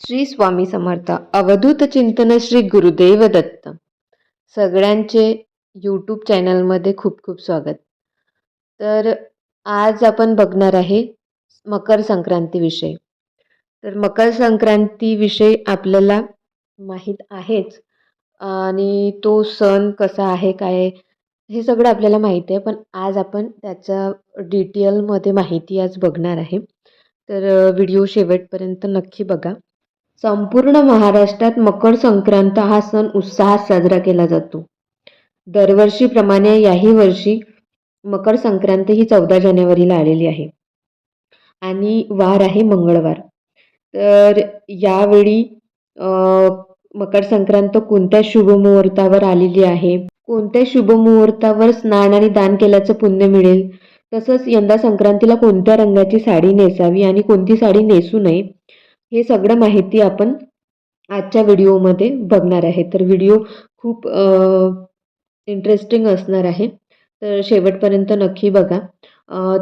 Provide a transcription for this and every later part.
श्री स्वामी समर्थ. अवधूत चिंतन श्री गुरुदेव दत्त. सगळ्यांचे यूट्यूब चॅनलमध्ये खूप खूप स्वागत. तर आज आपण बघणार आहे मकर संक्रांतीविषयी तर मकर संक्रांतीविषयी आपल्याला माहीत आहेच. आणि तो सण कसा आहे काय हे सगळं आपल्याला माहिती आहे. पण आज आपण त्याच्या डिटेलमध्ये माहिती आज बघणार आहे. तर व्हिडिओ शेवटपर्यंत नक्की बघा. संपूर्ण महाराष्ट्रात मकर संक्रांत हा सण उत्साहात साजरा केला जातो. दरवर्षीप्रमाणे याही वर्षी मकर संक्रांत ही चौदा जानेवारीला आलेली आहे. आणि वार आहे मंगळवार. तर यावेळी मकर संक्रांत कोणत्या शुभमुहूर्तावर आलेली आहे? कोणत्या शुभमुहूर्तावर स्नान आणि दान केल्याचं पुण्य मिळेल? तसंच यंदा संक्रांतीला कोणत्या रंगाची साडी नेसावी आणि कोणती साडी नेसू नये? हे सगळं माहिती आपण आजच्या व्हिडिओमध्ये बघणार आहे. तर व्हिडिओ खूप इंटरेस्टिंग असणार आहे. तर शेवटपर्यंत नक्की बघा.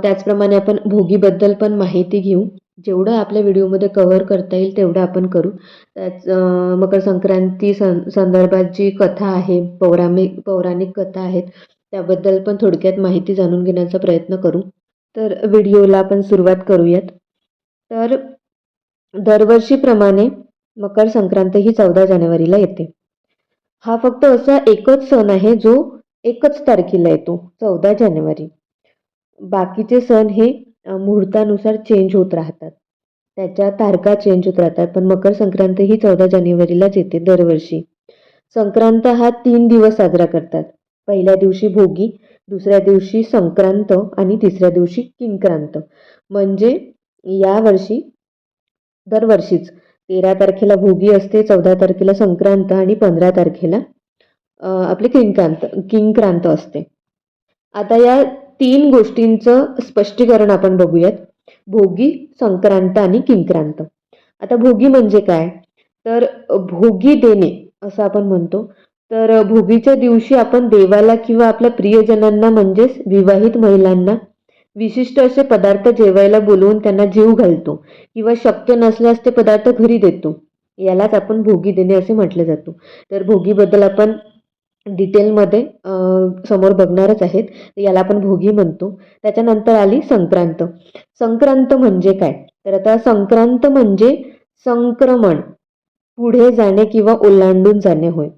त्याचप्रमाणे आपण भोगीबद्दल पण माहिती घेऊ. जेवढं आपल्या व्हिडिओमध्ये कव्हर करता येईल तेवढं आपण करू. त्याच मकर संक्रांती सं संदर्भात जी कथा आहे पौराणिक पौराणिक कथा आहेत त्याबद्दल पण थोडक्यात माहिती जाणून घेण्याचा प्रयत्न करू. तर व्हिडिओला आपण सुरुवात करूयात. तर दरवर्षीप्रमाणे मकर संक्रांत ही चौदा जानेवारीला येते. हा फक्त असा एकच सण आहे जो एकच तारखेला येतो चौदा जानेवारी. बाकीचे सण हे मुहूर्तानुसार चेंज होत राहतात. त्याच्या तारखा चेंज होत राहतात पण मकर संक्रांत ही चौदा जानेवारीलाच येते दरवर्षी. संक्रांत हा तीन दिवस साजरा करतात. पहिल्या दिवशी भोगी दुसऱ्या दिवशी संक्रांत आणि तिसऱ्या दिवशी किंक्रांत. म्हणजे यावर्षी दरवर्षीच. तेरा तारखेला भोगी असते चौदा तारखेला संक्रांत आणि पंधरा तारखेला आपले किंक्रांत किंक्रांत असते. आता या तीन गोष्टींचं स्पष्टीकरण आपण बघूयात. भोगी संक्रांत आणि किंक्रांत. आता भोगी म्हणजे काय? तर भोगी देणे असं आपण म्हणतो. तर भोगीच्या दिवशी आपण देवाला किंवा आपल्या प्रियजनांना म्हणजेच विवाहित महिलांना विशिष्ट असे पदार्थ जेवायला बोलवून त्यांना जीव घालतो किंवा शक्य नसल्यास ते पदार्थ घरी देतो. यालाच आपण भोगी देणे असे म्हटले जातो. तर भोगीबद्दल आपण डिटेलमध्ये समोर बघणारच आहेत. याला आपण भोगी म्हणतो. त्याच्यानंतर आली संक्रांत. संक्रांत म्हणजे काय? तर आता संक्रांत म्हणजे संक्रमण पुढे जाणे किंवा ओलांडून जाणे होय.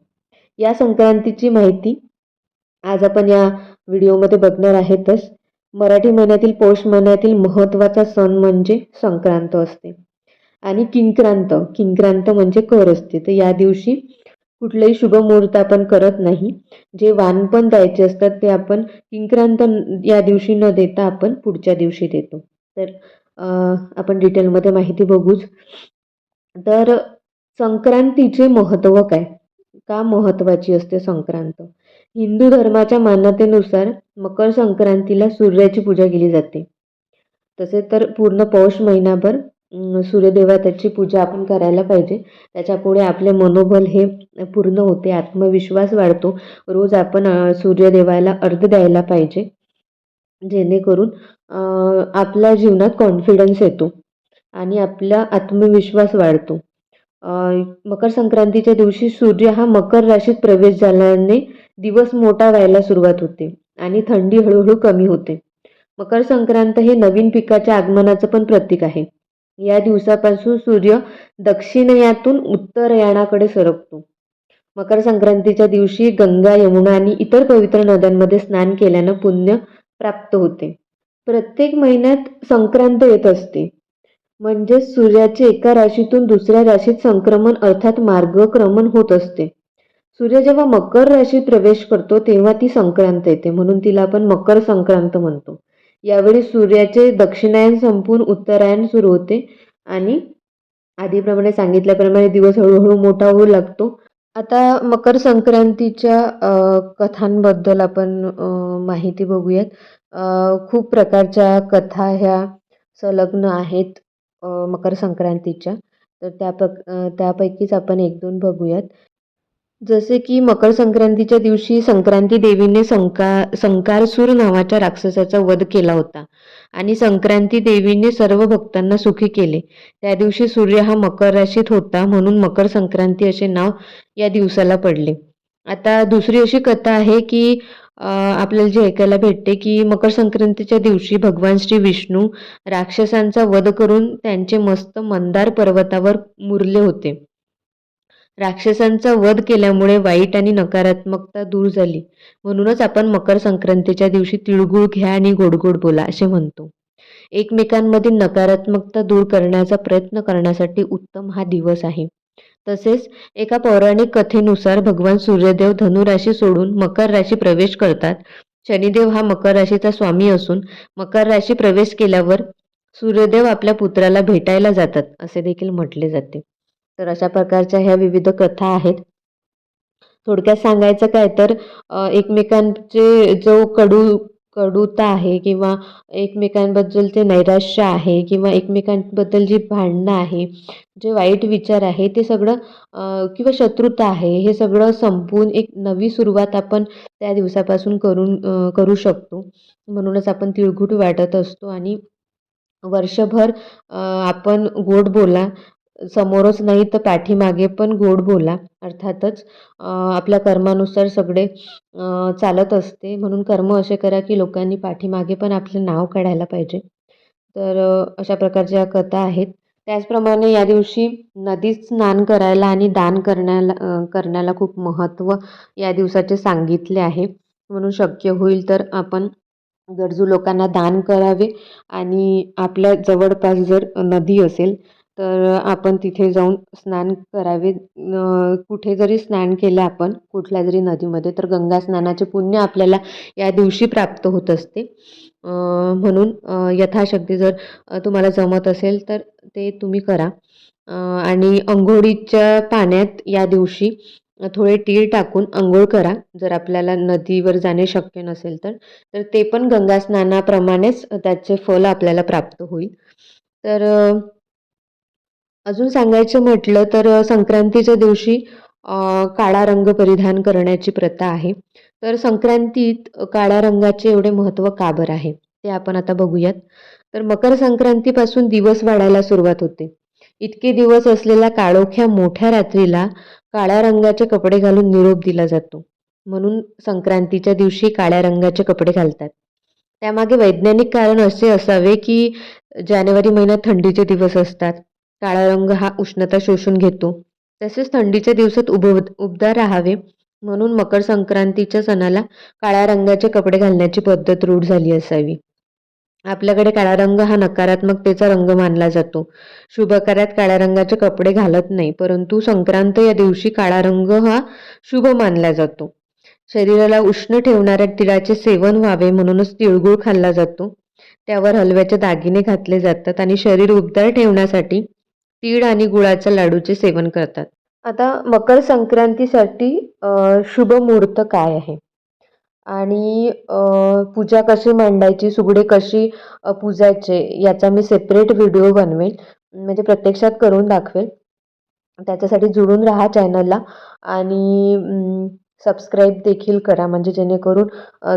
या संक्रांतीची माहिती आज आपण या व्हिडिओमध्ये बघणार आहेतच. मराठी महिन्यातील पौष महिन्यातील महत्त्वाचा सण म्हणजे संक्रांत असते. आणि किंक्रांत किंक्रांत म्हणजे कर असते. तर या दिवशी कुठलेही शुभमुहूर्त आपण करत नाही. जे वानपण द्यायचे असतात ते आपण किंक्रांत या दिवशी न देता आपण पुढच्या दिवशी देतो. तर आपण डिटेलमध्ये माहिती बघूच. तर संक्रांतीचे महत्त्व काय? का महत्त्वाची असते संक्रांत? हिंदू धर्माच्या मान्यतेनुसार मकर संक्रांतीला सूर्याची पूजा केली जाते. तसे तर पूर्ण पौष महिनाभर सूर्यदेवताची पूजा आपण करायला पाहिजे. त्याच्यापुढे आपले मनोबल हे पूर्ण होते आत्मविश्वास वाढतो. रोज आपण सूर्यदेवाला अर्ध द्यायला पाहिजे. जेणेकरून आपल्या जीवनात कॉन्फिडन्स येतो आणि आपला आत्मविश्वास वाढतो. मकर संक्रांतीच्या दिवशी सूर्य हा मकर राशीत प्रवेश झाल्याने दिवस मोठा व्हायला सुरुवात होते आणि थंडी हळूहळू कमी होते. मकर संक्रांत हे नवीन पिकाच्या आगमनाचं पण प्रतीक आहे. या दिवसापासून सूर्य दक्षिणयातून उत्तरयाणाकडे सरकतो. मकर संक्रांतीच्या दिवशी गंगा यमुना आणि इतर पवित्र नद्यांमध्ये स्नान केल्यानं पुण्य प्राप्त होते. प्रत्येक महिन्यात संक्रांत येत असते. म्हणजे सूर्याचे एका राशीतून दुसऱ्या राशीत संक्रमण अर्थात मार्गक्रमण होत असते. सूर्य जेव्हा मकर राशीत प्रवेश करतो तेव्हा ती संक्रांत येते म्हणून तिला आपण मकर संक्रांत म्हणतो. यावेळी सूर्याचे दक्षिणायन संपून उत्तरायण सुरू होते आणि आधीप्रमाणे सांगितल्याप्रमाणे दिवस हळूहळू मोठा होऊ लागतो. आता मकर संक्रांतीच्या कथांबद्दल आपण माहिती बघूयात. खूप प्रकारच्या कथा ह्या संलग्न आहेत. मकर संक्रांतीच्या तर त्या प त्यापैकीच आपण एक दोन बघूयात. जसे की मकर संक्रांतीच्या दिवशी संक्रांती देवीने संका संकारसूर नावाच्या राक्षसाचा वध केला होता. आणि संक्रांती देवीने सर्व भक्तांना सुखी केले. त्या दिवशी सूर्य हा मकर राशीत होता म्हणून मकर संक्रांती असे नाव या दिवसाला पडले. आता दुसरी अशी कथा आहे की आपल्याला जे ऐकायला भेटते की मकर संक्रांतीच्या दिवशी भगवान श्री विष्णू राक्षसांचा वध करून त्यांचे मस्त मंदार पर्वतावर मुरले होते. राक्षसांचा वध केल्यामुळे वाईट आणि नकारात्मकता दूर झाली. म्हणूनच आपण मकर संक्रांतीच्या दिवशी तिळगुळ घ्या आणि गोड गोड बोला असे म्हणतो. एकमेकांमधील नकारात्मकता दूर करण्याचा प्रयत्न करण्यासाठी उत्तम हा दिवस आहे. तसेच एका पौराणिक कथेनुसार भगवान सूर्यदेव धनुराशी सोडून मकर राशी प्रवेश करतात. शनिदेव हा मकर राशीचा स्वामी असून मकर राशी प्रवेश केल्यावर सूर्यदेव आपल्या पुत्राला भेटायला जातात असे देखील म्हटले जाते. तर अशा प्रकारच्या ह्या विविध कथा आहेत. थोडक्यात सांगायचं काय तर एकमेकांचे जो कडू कडूता आहे किंवा एकमेकांबद्दलचे नैराश्य आहे किंवा एकमेकांबद्दल जी भांडणं आहे जे वाईट विचार आहे ते सगळं किंवा शत्रुता आहे हे सगळं संपवून एक नवी सुरुवात आपण त्या दिवसापासून करून करू शकतो. म्हणूनच आपण तिळगुळ वाटत असतो आणि वर्षभर आपण गोड बोला समोरच नाही तर पाठीमागे पण गोड बोला. अर्थातच आपल्या कर्मानुसार सगळे चालत असते. म्हणून कर्म असे करा की लोकांनी पाठीमागे पण आपलं नाव काढायला पाहिजे. तर अशा प्रकारच्या कथा आहेत. त्याचप्रमाणे या दिवशी नदीत स्नान करायला आणि दान करण्याला करण्याला खूप महत्त्व या दिवसाचे सांगितले आहे. म्हणून शक्य होईल तर आपण गरजू लोकांना दान करावे आणि आपल्या जवळपास जर नदी असेल तर आपण तिथे जाऊन स्नान करावे. कुठे जरी स्नान केलं आपण कुठल्या जरी नदीमध्ये तर गंगा स्नानाचे पुण्य आपल्याला या दिवशी प्राप्त होत असते. म्हणून यथाशक्ती जर तुम्हाला जमत असेल तर ते तुम्ही करा. आणि अंघोळीच्या पाण्यात या दिवशी थोडे तीळ टाकून अंघोळ करा. जर आपल्याला नदीवर जाणे शक्य नसेल तर तर ते पण गंगा स्नानाप्रमाणेच त्याचे फल आपल्याला प्राप्त होईल. तर अजून सांगायचं म्हटलं तर संक्रांतीच्या दिवशी काळा रंग परिधान करण्याची प्रथा आहे. तर संक्रांतीत काळ्या रंगाचे एवढे महत्त्व का बरं आहे? ते आपण आता बघूयात. तर मकर संक्रांतीपासून दिवस वाढायला सुरुवात होते. इतके दिवस असलेल्या काळोख्या मोठ्या रात्रीला काळ्या रंगाचे कपडे घालून निरोप दिला जातो. म्हणून संक्रांतीच्या दिवशी काळ्या रंगाचे कपडे घालतात. त्यामागे वैज्ञानिक कारण असे असावे की जानेवारी महिन्यात थंडीचे दिवस असतात. काळा रंग हा उष्णता शोषून घेतो. तसेच थंडीच्या दिवसात उभ उबदार राहावे. म्हणून मकर संक्रांतीच्या सणाला काळ्या रंगाचे कपडे घालण्याची पद्धत रूढ झाली असावी. आपल्याकडे काळा रंग हा नकारात्मकतेचा रंग मानला जातो. शुभ कार्यात काळ्या रंगाचे कपडे घालत नाही परंतु संक्रांत या दिवशी काळा रंग हा शुभ मानला जातो. शरीराला उष्ण ठेवणाऱ्या तिळाचे सेवन व्हावे म्हणूनच तिळगुळ खाल्ला जातो. त्यावर हलव्याचे दागिने घातले जातात आणि शरीर उबदार ठेवण्यासाठी तीळ आणि गुळाच्या लाडूचे सेवन करतात. आता मकर संक्रांतीसाठी शुभ मुहूर्त काय आहे? आणि पूजा कशी मांडायची सुगडे कशी पूजायचे याचा मी सेपरेट व्हिडिओ बनवेल. म्हणजे प्रत्यक्षात करून दाखवेल. त्याच्यासाठी जुळून राहा चॅनलला आणि सबस्क्राईब देखील करा. म्हणजे जेणेकरून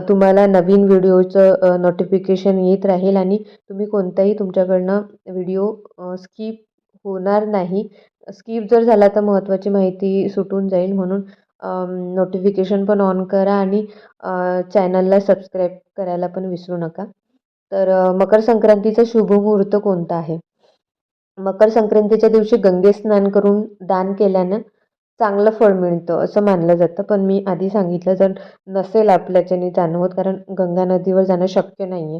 तुम्हाला नवीन व्हिडिओचं नोटिफिकेशन येत राहील आणि तुम्ही कोणताही तुमच्याकडनं व्हिडिओ स्किप होणार नाही. स्किप जर झाला तर महत्त्वाची माहिती सुटून जाईल म्हणून नोटिफिकेशन पण ऑन करा आणि चॅनलला सबस्क्राईब करायला पण विसरू नका. तर मकर संक्रांतीचा शुभ मुहूर्त कोणता आहे? मकर संक्रांतीच्या दिवशी गंगे स्नान करून दान केल्यानं चांगलं फळ मिळतं असं मानलं जातं. पण मी आधी सांगितलं जर नसेल आपल्याच्याने जाणवत कारण गंगा नदीवर जाणं शक्य नाही आहे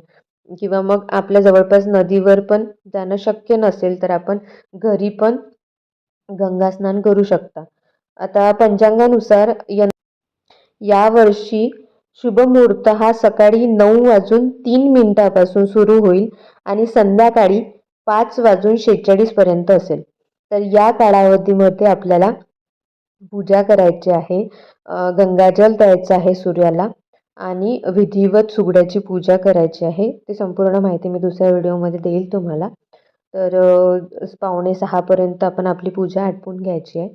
किंवा मग आपल्या जवळपास नदीवर पण जाणं शक्य नसेल तर आपण घरी पण गंगास्नान करू शकता. आता पंचांगानुसार यं यावर्षी शुभ मुहूर्त हा सकाळी नऊ वाजून तीन मिनिटापासून सुरू होईल आणि संध्याकाळी पाच वाजून शेहेचाळीसपर्यंत असेल. तर या कालावधीमध्ये आपल्याला पूजा करायची आहे. गंगाजल द्यायचं आहे सूर्याला. आणि विधिवत सुगड्याची पूजा करायची आहे. ते संपूर्ण माहिती मी दुसऱ्या व्हिडिओमध्ये देईल तुम्हाला. तर पावणे सहापर्यंत आपण आपली पूजा आटपून घ्यायची आहे.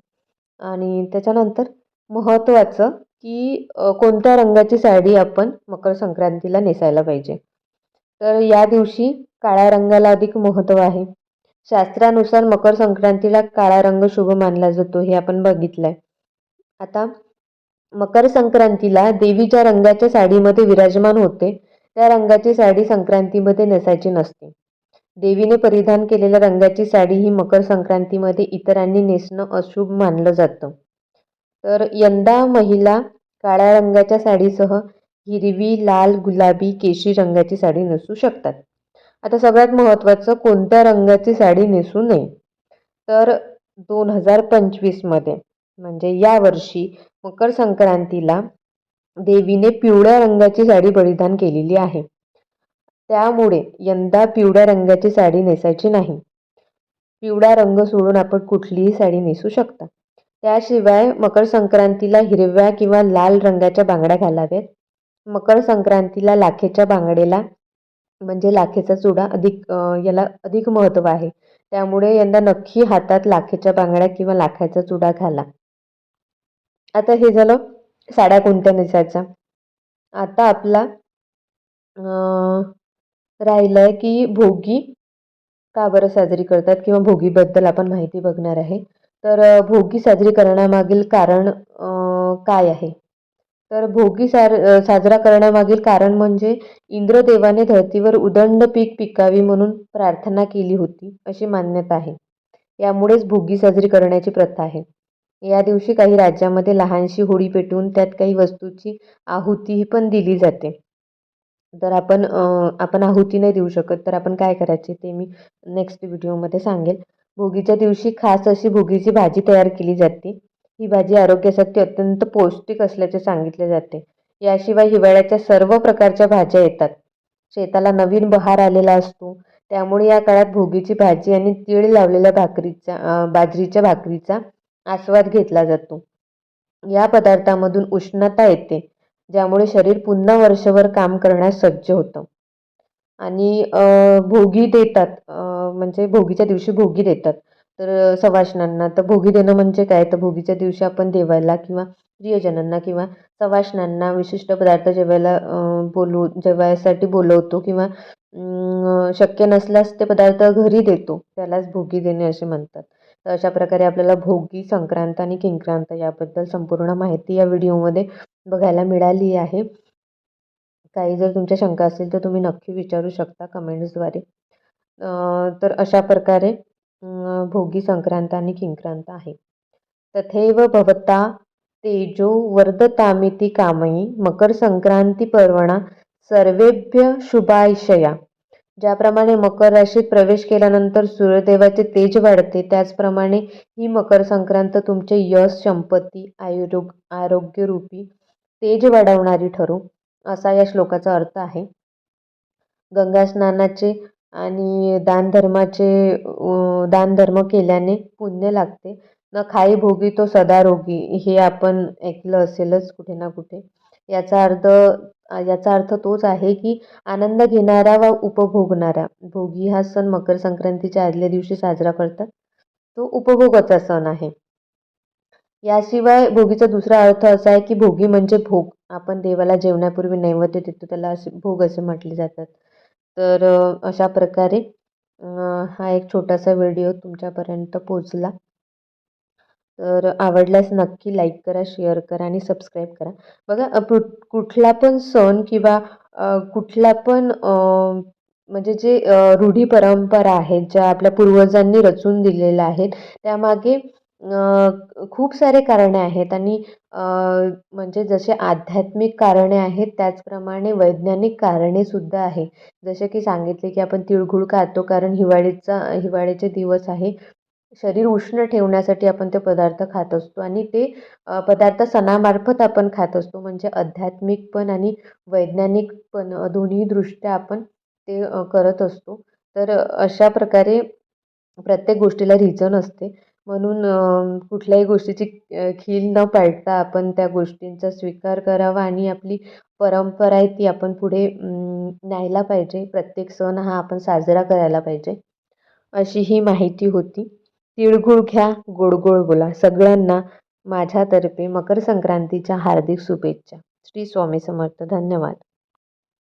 आणि त्याच्यानंतर महत्त्वाचं की कोणत्या रंगाची साडी आपण मकर संक्रांतीला नेसायला पाहिजे? तर या दिवशी काळ्या रंगाला अधिक महत्त्व आहे. शास्त्रानुसार मकर संक्रांतीला काळा रंग शुभ मानला जातो हे आपण बघितलं आहे आता मकर संक्रांतीला देवी ज्या रंगाच्या साडीमध्ये विराजमान होते. त्या रंगाची साडी संक्रांतीमध्ये नेसायची नसते. देवीने परिधान केलेल्या रंगाची साडी ही मकर संक्रांतीमध्ये इतरांनी नेसणं अशुभ मानलं जातं. तर यंदा महिला काळ्या रंगाच्या साडीसह हिरवी लाल गुलाबी केशरी रंगाची साडी नेसू शकतात. आता सगळ्यात महत्त्वाचं कोणत्या रंगाची साडी नेसू नये? तर दोन हजार पंचवीसमध्ये म्हणजे यावर्षी मकर संक्रांतीला देवीने पिवळ्या रंगाची साडी परिधान केलेली आहे. त्यामुळे यंदा पिवळ्या रंगाची साडी नेसायची नाही. पिवळा रंग सोडून आपण कुठलीही साडी नेसू शकता. त्याशिवाय मकर संक्रांतीला हिरव्या किंवा लाल रंगाच्या बांगड्या घालाव्यात. मकर संक्रांतीला लाखेच्या बांगडेला म्हणजे लाखेचा चुडा अधिक याला अधिक महत्त्व आहे. त्यामुळे यंदा नक्की हातात लाखेच्या बांगड्या किंवा लाखाचा चुडा घाला. आता हे झालं साड्या कोणत्या नेसायच्या? आता आपला राहिलं आहे की भोगी का बरं साजरी करतात किंवा भोगीबद्दल आपण माहिती बघणार आहे. तर भोगी साजरी करण्यामागील कारण काय आहे? तर भोगी सार साजरा करण्यामागील कारण म्हणजे इंद्रदेवाने धर्तीवर उदंड पीक पिकावी म्हणून प्रार्थना केली होती अशी मान्यता आहे. यामुळेच भोगी साजरी करण्याची प्रथा आहे. या दिवशी काही राज्यामध्ये लहानशी होळी पेटवून त्यात काही वस्तूची आहुतीही पण दिली जाते. तर आपण आपण आहुती नाही देऊ शकत तर आपण काय करायचे ते मी नेक्स्ट व्हिडिओमध्ये सांगेल. भोगीच्या दिवशी खास अशी भोगीची भाजी तयार केली जाते. ही भाजी आरोग्यासाठी अत्यंत पौष्टिक असल्याचे सांगितले जाते. याशिवाय हिवाळ्याच्या सर्व प्रकारच्या भाज्या येतात. शेताला नवीन बहार आलेला असतो. त्यामुळे या काळात भोगीची भाजी आणि तीळ लावलेल्या भाकरीचा बाजरीच्या भाकरीचा आस्वाद घेतला जातो. या पदार्थामधून उष्णता येते ज्यामुळे शरीर पुन्हा वर्षभर काम करण्यास सज्ज होतं. आणि भोगी देतात म्हणजे भोगीच्या दिवशी भोगी देतात. तर सवाष्णांना तर भोगी देणं म्हणजे काय? तर भोगीच्या दिवशी आपण देवाला किंवा प्रियजनांना किंवा सवाष्णांना विशिष्ट पदार्थ जेवायला बोलू जेवायसाठी बोलवतो किंवा शक्य नसल्यास ते पदार्थ घरी देतो. त्यालाच भोगी देणे असे म्हणतात. तर अशा प्रकारे आपल्याला भोगी संक्रांत आणि किंक्रांत याबद्दल संपूर्ण माहिती या व्हिडिओमध्ये बघायला मिळाली आहे. काही जर तुमच्या शंका असतील तर तुम्ही नक्की विचारू शकता कमेंट्सद्वारे. तर अशा प्रकारे भोगी संक्रांत आणि किंक्रांत आहे. तथैव भवता तेजो वर्धतामिती कामयी मकर संक्रांती पर्वणा सर्वेभ्य शुभायशया. ज्याप्रमाणे मकर राशीत प्रवेश केल्यानंतर सूर्यदेवाचे तेज वाढते त्याचप्रमाणे ही मकर संक्रांत तुमचे यश संपत्ती आयुरोग आरोग्यरूपी तेज वाढवणारी ठरू असा या श्लोकाचा अर्थ आहे. गंगा स्नानाचे आणि दानधर्माचे दानधर्म केल्याने पुण्य लागते. न खाई भोगी तो सदा रोगी हे आपण ऐकलं असेलच कुठे ना कुठे. याचा अर्थ याचा अर्थ तोच आहे की आनंद घेणारा व उपभोगणारा भोगी हा सण मकर संक्रांतीच्या आदल्या दिवशी साजरा करतात. तो उपभोगाचा सण आहे. याशिवाय भोगीचा दुसरा अर्थ असा आहे की भोगी म्हणजे भोग. आपण देवाला जेवण्यापूर्वी नैवेद्य देतो त्याला असे भोग असे म्हटले जातात. तर अशा प्रकारे हा एक छोटासा व्हिडिओ तुमच्यापर्यंत पोचला. तर आवडल्यास नक्की लाईक करा शेअर करा आणि सबस्क्राईब करा. बघा कुठला पण सण किंवा कुठला पण म्हणजे जे रूढी परंपरा आहेत ज्या आपल्या पूर्वजांनी रचून दिलेल्या आहेत त्यामागे खूप सारे कारणे आहेत आणि म्हणजे जसे आध्यात्मिक कारणे आहेत त्याचप्रमाणे वैज्ञानिक कारणेसुद्धा आहे. जसे की सांगितले की आपण तिळगुळ खातो कारण हिवाळीचा हिवाळ्याचे दिवस आहे. शरीर उष्ण ठेवण्यासाठी आपण ते पदार्थ खात असतो आणि ते पदार्थ सणामार्फत आपण खात असतो. म्हणजे आध्यात्मिक पण आणि वैज्ञानिक पण दोन्ही दृष्ट्या आपण ते करत असतो. तर अशा प्रकारे प्रत्येक गोष्टीला रिझन असते. म्हणून कुठल्याही गोष्टीची खील न पाळता आपण त्या गोष्टींचा स्वीकार करावा आणि आपली परंपरा आहे ती आपण पुढे न्यायला पाहिजे. प्रत्येक सण हा आपण साजरा करायला पाहिजे. अशी ही माहिती होती. तिळगुळ घ्या गोड बोला. सगळ्यांना माझ्यातर्फे मकर संक्रांतीच्या हार्दिक शुभेच्छा. श्री स्वामी समर्थ. धन्यवाद.